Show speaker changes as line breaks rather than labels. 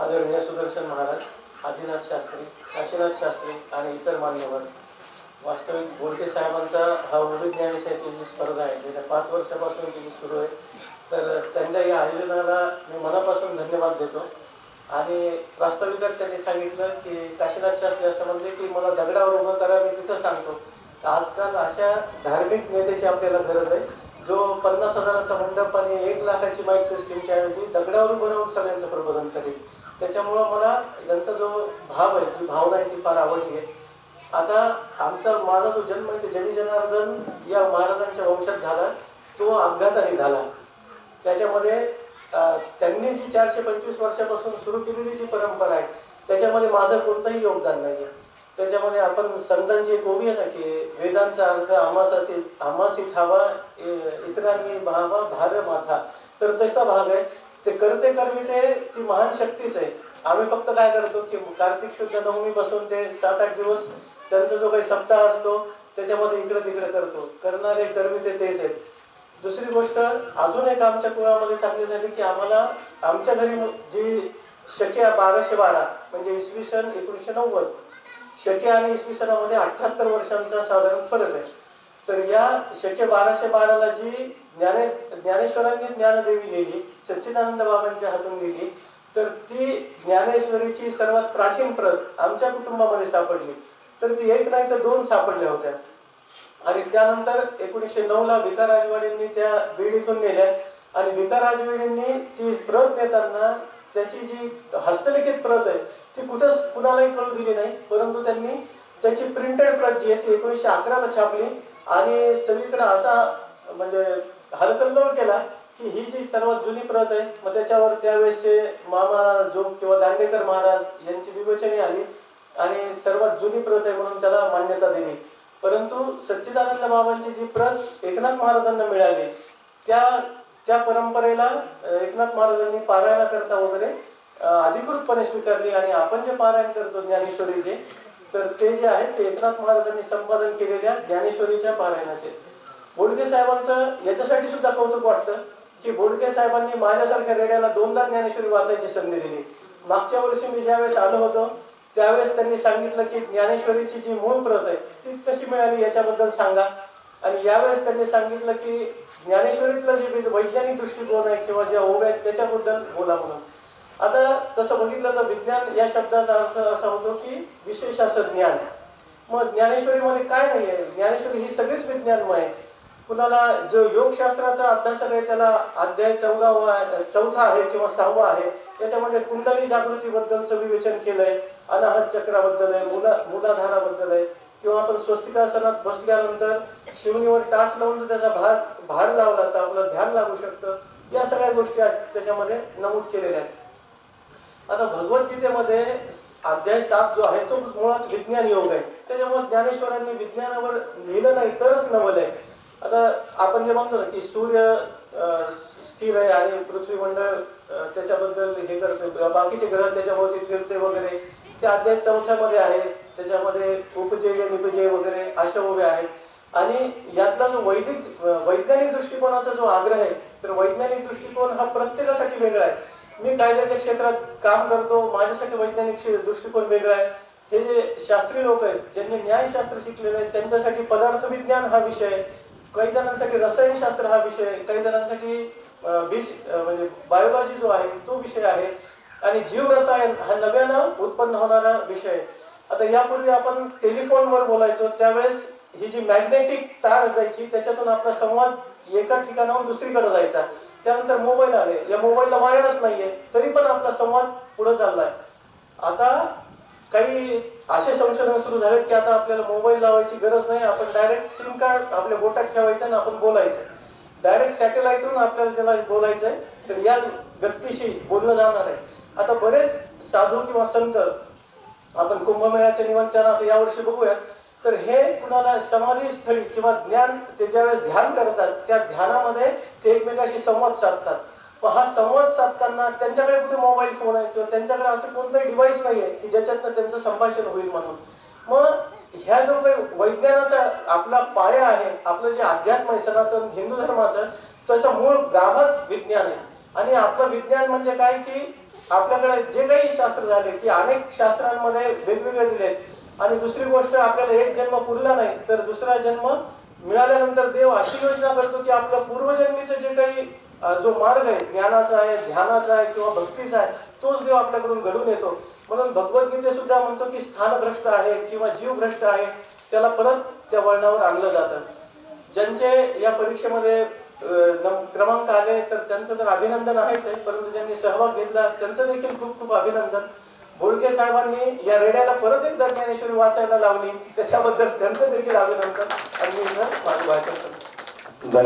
आदरणीय सुदर्शन महाराज आजीनाथ शास्त्री काशीनाथ शास्त्री आणि इतर मान्यवर वास्तविक बोलके साहेबांचा हा उर्दू जी स्पर्धा आहे. गेल्या पाच वर्षापासून जी सुरू आहे. तर त्यांच्या या आयोजनाला मी मनापासून धन्यवाद देतो. आणि प्रास्ताविकात त्यांनी सांगितलं की काशीनाथ शास्त्री असं म्हणजे की मला दगडावर उभं करा मी तिथं सांगतो. तर आजकाल अशा धार्मिक नेत्याची आपल्याला गरज आहे. जो पन्नास हजाराचा मंडप आणि एक लाखाची माईक सिस्टीमच्या ऐवजी दगडावर बनवून सगळ्यांचं प्रबोधन करेल. त्याच्यामुळं मला यांचा जो भाव आहे जी भावना आहे ती फार आवडली आहे. आता आमचा माझा जो जन्म आहे ते जनी जनार्दन या महाराजांच्या वंशात झाला तो अपघाताने झाला. त्याच्यामध्ये त्यांनी जी चारशे पंचवीस वर्षापासून सुरू केलेली जी परंपरा आहे त्याच्यामध्ये माझं कोणतंही योगदान नाही आहे. त्याच्यामध्ये आपण संतांची एक ओवी आहे ना की वेदांचा अर्थ आमासाचे आमासी ठावा इतरांनी भावा भार माथा. तर तसा भाग आहे. ते करते कर्मी ते ती महान शक्तीच आहे. आम्ही फक्त काय करतो की कार्तिक शुद्ध नवमी बसून ते सात आठ दिवस त्यांचा जो काही सप्ताह असतो त्याच्यामध्ये इकडे तिकडे करतो. करणारे ते तेच आहेत. दुसरी गोष्ट अजून एक आमच्या कुळामध्ये चांगली झाली की आम्हाला आमच्या घरी जी शक्य बाराशे बारा म्हणजे इसवी सन एकोणीसशे नव्वद. शक्य आणि इसवी सनामध्ये अठ्याहत्तर वर्षांचा साधारण फरक आहे. तर या शक्य बाराशे बाराला जी ज्ञाने ज्ञानेश्वरांनी ज्ञानदेवी लिहिली सच्चिदानंद बाबांच्या हातून लिहिली तर ती ज्ञानेश्वरीची सर्वात प्राचीन प्रत आमच्या कुटुंबामध्ये सापडली. तर ती एक नाही तर दोन सापडल्या होत्या. आणि त्यानंतर एकोणीसशे नऊ ला भिका राजवाडींनी त्या बीड इथून नेल्या. आणि भिका राजवाडेंनी ती प्रत नेताना त्याची जी हस्तलिखित प्रत आहे ती कुठंच कुणालाही कळू दिली नाही. परंतु त्यांनी त्याची प्रिंटेड प्रत जी आहे ती एकोणीसशे अकराला छापली. आणि सगळीकडे असा म्हणजे हलकल्लोळ केला की ही जी सर्वात जुनी प्रत आहे मग त्याच्यावर त्यावेळेसचे मामा जोग किंवा दांडेकर महाराज यांची विवेचने आली आणि सर्वात जुनी प्रत आहे म्हणून त्याला मान्यता दिली. परंतु सच्चिदानंद बाबांची जी प्रत एकनाथ महाराजांना मिळाली त्या त्या परंपरेला एकनाथ महाराजांनी पारायणाकरता वगैरे अधिकृतपणे स्वीकारली आणि आपण जे पारायण करतो ज्ञानेश्वरीचे तर ते जे आहे ते एकनाथ महाराजांनी संपादन केलेल्या ज्ञानेश्वरीच्या पारायणाचे. बोडके साहेबांचं याच्यासाठी सुद्धा कौतुक वाटतं की बोडके साहेबांनी माझ्यासारख्या रेड्याला दोनदा ज्ञानेश्वरी वाचायची संधी दिली. मागच्या वर्षी मी ज्यावेळेस आलो होतो त्यावेळेस त्यांनी सांगितलं की ज्ञानेश्वरीची जी मूळ प्रत आहे ती कशी मिळाली याच्याबद्दल सांगा. आणि यावेळेस त्यांनी सांगितलं की ज्ञानेश्वरीतलं जे वैज्ञानिक दृष्टिकोन आहे किंवा ज्या ओव्या आहेत त्याच्याबद्दल बोला म्हणून. आता तसं बघितलं तर विज्ञान या शब्दाचा अर्थ असा होतो की विशेष असं ज्ञान. मग ज्ञानेश्वरीमध्ये काय नाही आहे ज्ञानेश्वरी ही सगळीच विज्ञानमय आहे. कुणाला जो योगशास्त्राचा अभ्यासक आहे त्याला अध्याय चौदावा आहे- चौथा आहे किंवा सहावा आहे त्याच्यामध्ये कुंडली जागृतीबद्दलचं विवेचन केलंय अनाहत चक्राबद्दल आहे मुला मुलाधाराबद्दल आहे किंवा आपण स्वस्तिकासनात बसल्यानंतर शिवणीवर तास लावून त्याचा भार भार लावला तर आपलं ध्यान लागू शकतं. या सगळ्या गोष्टी त्याच्यामध्ये नमूद केलेल्या आहेत. आता भगवद्गीतेमध्ये अध्याय सात जो आहे तो मुळात विज्ञान योग आहे. त्याच्यामुळे ज्ञानेश्वरांनी विज्ञानावर लिहिलं नाही तरच नवल आहे. आता आपण जे म्हणतो ना की सूर्य स्थिर आहे आणि पृथ्वीमंडळ अं, त्याच्याबद्दल हे करते बाकीचे ग्रह त्याच्याभोवती फिरते वगैरे. ते अध्याय चौथ्यामध्ये आहे. त्याच्यामध्ये उपजय निपजय वगैरे अशा उभ्या आहेत. आणि यातला जो वैदिक वैज्ञानिक दृष्टिकोनाचा जो आग्रह आहे तर वैज्ञानिक दृष्टिकोन हा प्रत्येकासाठी वेगळा आहे. मी कायद्याच्या क्षेत्रात काम करतो माझ्यासाठी वैज्ञानिक दृष्टिकोन वेगळा आहे. हे जे शास्त्रीय लोक आहेत ज्यांनी न्यायशास्त्र शिकलेले आहेत त्यांच्यासाठी पदार्थ विज्ञान हा विषय आहे. काही जणांसाठी रसायनशास्त्र हा विषय आहे. काही जणांसाठी बीज म्हणजे बायोलॉजी जो आहे तो विषय आहे. आणि जीवरसायन हा नव्यानं उत्पन्न होणारा विषय आहे. आता यापूर्वी आपण टेलिफोनवर बोलायचो त्यावेळेस ही जी मॅग्नेटिक तार जायची त्याच्यातून आपला संवाद एका ठिकाणाहून दुसरीकडे जायचा. त्यानंतर मोबाईल आले. या मोबाईलला वायरच नाहीये. तरी पण आपला संवाद पुढे चाललाय. आता काही असे संशोधन सुरू झाले की आता आपल्याला मोबाईल लावायची गरज नाही. आपण डायरेक्ट सिम कार्ड आपल्या बोटात ठेवायचं आणि आपण बोलायचं. डायरेक्ट सॅटेलाइटवरून आपल्याला ज्याला बोलायचं आहे तर या व्यक्तीशी बोलणं जाणार आहे. आता बरेच साधू किंवा संत आपण कुंभमेळ्याच्या निमित्तानं आता यावर्षी बघूयात. तर हे कुणाला समाधी स्थळी किंवा ज्ञान ते ज्यावेळेस ध्यान करतात त्या ध्यानामध्ये ते एकमेकाशी संवाद साधतात. पण हा संवाद साधताना त्यांच्याकडे कुठे मोबाईल फोन आहे किंवा त्यांच्याकडे असं कोणतंही डिव्हाइस नाही आहे की ज्याच्यातनं त्यांचं संभाषण होईल म्हणून. मग ह्या जो काही वैज्ञानाचा आपला पाया आहे आपलं जे अध्यात्म आहे सनातन हिंदू धर्माचं त्याचा मूळ गाभाच विज्ञान आहे. आणि आपलं विज्ञान म्हणजे काय की आपल्याकडे जे काही शास्त्र झाले की अनेक शास्त्रांमध्ये वेगवेगळे दिले आहेत. आणि दुसरी गोष्ट आपल्याला एक जन्म पुरला नाही तर दुसरा जन्म मिळाल्यानंतर देव अशी योजना करतो की आपल्या पूर्वजन्मीचं जे काही जो मार्ग आहे ज्ञानाचा आहे ध्यानाचा आहे किंवा भक्तीचा आहे तोच देव आपल्याकडून घडून येतो. म्हणून भगवद्गीते सुद्धा म्हणतो की स्थानभ्रष्ट आहे किंवा जीवभ्रष्ट आहे त्याला परत त्या वळणावर आणलं जातं. ज्यांचे या परीक्षेमध्ये क्रमांक आले तर त्यांचं तर अभिनंदन आहेच आहे परंतु ज्यांनी सहभाग घेतला त्यांचं देखील खूप खूप अभिनंदन. बोळके साहेबांनी या रेड्याला परत एकदा ज्ञानेश्वरी वाचायला लावली. त्याच्याबद्दल त्यांचं देखील अभिनंदन. आणि माझं भाषण